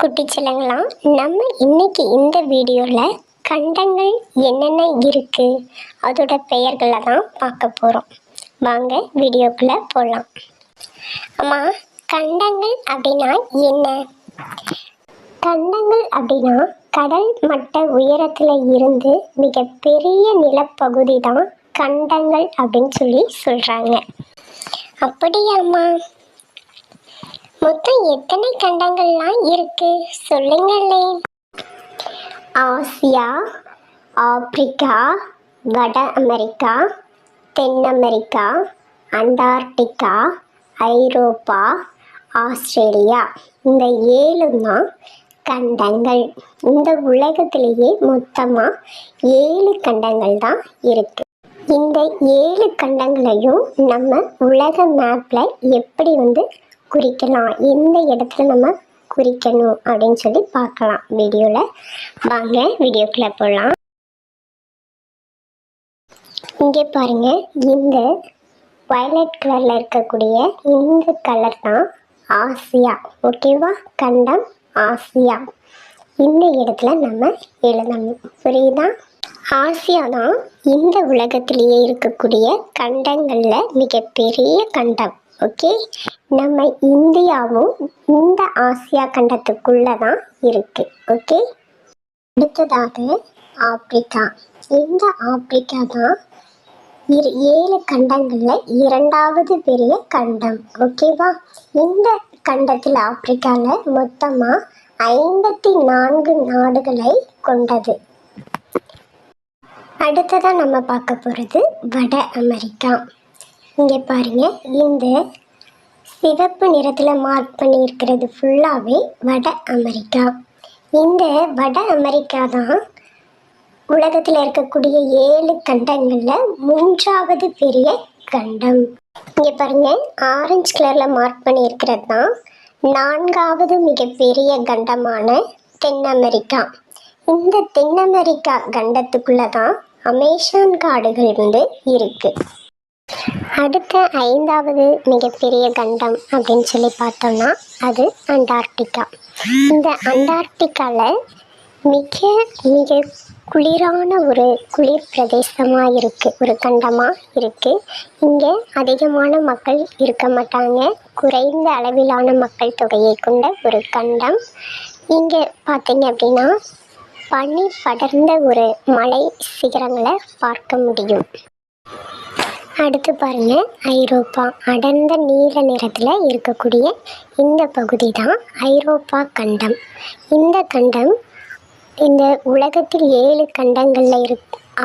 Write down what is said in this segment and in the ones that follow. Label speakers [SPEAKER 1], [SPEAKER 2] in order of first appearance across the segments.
[SPEAKER 1] குட்டி செல்லங்களாம் நம்ம இன்னைக்கு இந்த வீடியோவில் கண்டங்கள் என்னென்ன இருக்குது அதோட பெயர்களை தான் பார்க்க போகிறோம் வாங்க வீடியோக்குள்ளே போகலாம் அம்மா கண்டங்கள் அப்படின்னா என்ன? கண்டங்கள் அப்படின்னா கடல் மட்ட உயரத்தில் இருந்து மிகப்பெரிய நிலப்பகுதி தான் கண்டங்கள் அப்படின்னு சொல்லி சொல்கிறாங்க அப்படியாம்மா மொத்தம் எத்தனை கண்டங்கள்லாம் இருக்கு? சொல்லுங்களே. ஆசியா ஆப்பிரிக்கா வட அமெரிக்கா தென் அமெரிக்கா அண்டார்டிகா ஐரோப்பா ஆஸ்திரேலியா. இந்த ஏழு தான் கண்டங்கள். இந்த உலகத்திலேயே மொத்தமாக ஏழு கண்டங்கள் தான் இருக்கு. இந்த ஏழு கண்டங்களையும் நம்ம உலக மேப்பில் எப்படி வந்து குறிக்கலாம். எந்த இடத்துல நம்ம குறிக்கணும் அப்படின்னு சொல்லி பார்க்கலாம் வீடியோவில் வாங்க வீடியோக்குள்ளே போகலாம் இங்கே பாருங்கள் இந்த வயலட் கலரில் இருக்கக்கூடிய இந்த கலர் தான் ஆசியா. ஓகேவா கண்டம் ஆசியா. இந்த இடத்துல நம்ம எழுதணும். புரியுதா? ஆசியா தான் இந்த உலகத்திலேயே இருக்கக்கூடிய கண்டங்களில் மிகப்பெரிய கண்டம். ஓகே? நம்ம இந்தியாவும் இந்த ஆசியா கண்டத்துக்குள்ளே தான் இருக்கு. ஓகே? அடுத்ததாக ஆப்பிரிக்கா. இந்த ஆப்பிரிக்கா தான் இரு ஏழு கண்டங்களில் இரண்டாவது பெரிய கண்டம். ஓகேவா? இந்த கண்டத்தில் ஆப்பிரிக்காவில் மொத்தமாக ஐம்பத்தி நான்கு நாடுகளை கொண்டது. அடுத்ததாக நம்ம பார்க்க போகிறது வட அமெரிக்கா. இங்கே பாருங்கள் இந்த சிவப்பு நிறத்தில் மார்க் பண்ணியிருக்கிறது ஃபுல்லாகவே வட அமெரிக்கா. இந்த வட அமெரிக்கா தான் உலகத்தில் இருக்கக்கூடிய ஏழு கண்டங்களில் மூன்றாவது பெரிய கண்டம். இங்கே பாருங்க ஆரஞ்சு கலரில் மார்க் பண்ணியிருக்கிறது தான் நான்காவது மிகப்பெரிய கண்டமான தென் அமெரிக்கா இந்த தென் அமெரிக்கா கண்டத்துக்குள்ளே தான் அமேசான் காடுகள் வந்து இருக்குது அடுத்த ஐந்தாவது மிகப்பெரிய கண்டம் அப்படின்னு சொல்லி பார்த்தோம்னா அது அண்டார்டிகா. இந்த அண்டார்டிகாவில் மிக மிக குளிரான ஒரு குளிர் பிரதேசமாக இருக்குது ஒரு கண்டமாக இருக்குது இங்கே அதிகமான மக்கள் இருக்க மாட்டாங்க. குறைந்த அளவிலான மக்கள் தொகையை கொண்ட ஒரு கண்டம். இங்கே பார்த்தீங்க அப்படின்னா பனி படர்ந்த ஒரு மலை சிகரங்களை பார்க்க முடியும். அடுத்து பாருங்க ஐரோப்பா. அடர்ந்த நீல நிறத்தில் இருக்கக்கூடிய இந்த பகுதி தான் ஐரோப்பா கண்டம். இந்த கண்டம் இந்த உலகத்தில் ஏழு கண்டங்களில் இரு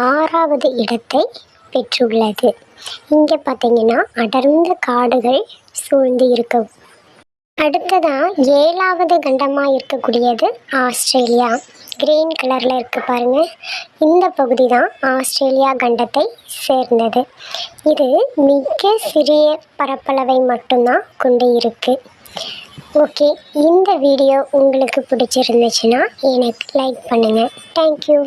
[SPEAKER 1] ஆறாவது இடத்தை பெற்றுள்ளது. இங்கே பார்த்தீங்கன்னா அடர்ந்த காடுகள் சூழ்ந்து இருக்க. அடுத்ததாக ஏழாவது கண்டமாக இருக்கக்கூடியது ஆஸ்திரேலியா. கிரீன் கலரில் இருக்குது பாருங்கள் இந்த பகுதி தான் ஆஸ்திரேலியா கண்டத்தை சேர்ந்தது. இது மிக சிறிய பரப்பளவை மட்டும்தான் கொண்டு இருக்குது ஓகே இந்த வீடியோ உங்களுக்கு பிடிச்சிருந்துச்சுன்னா எனக்கு லைக் பண்ணுங்கள் தேங்க்யூ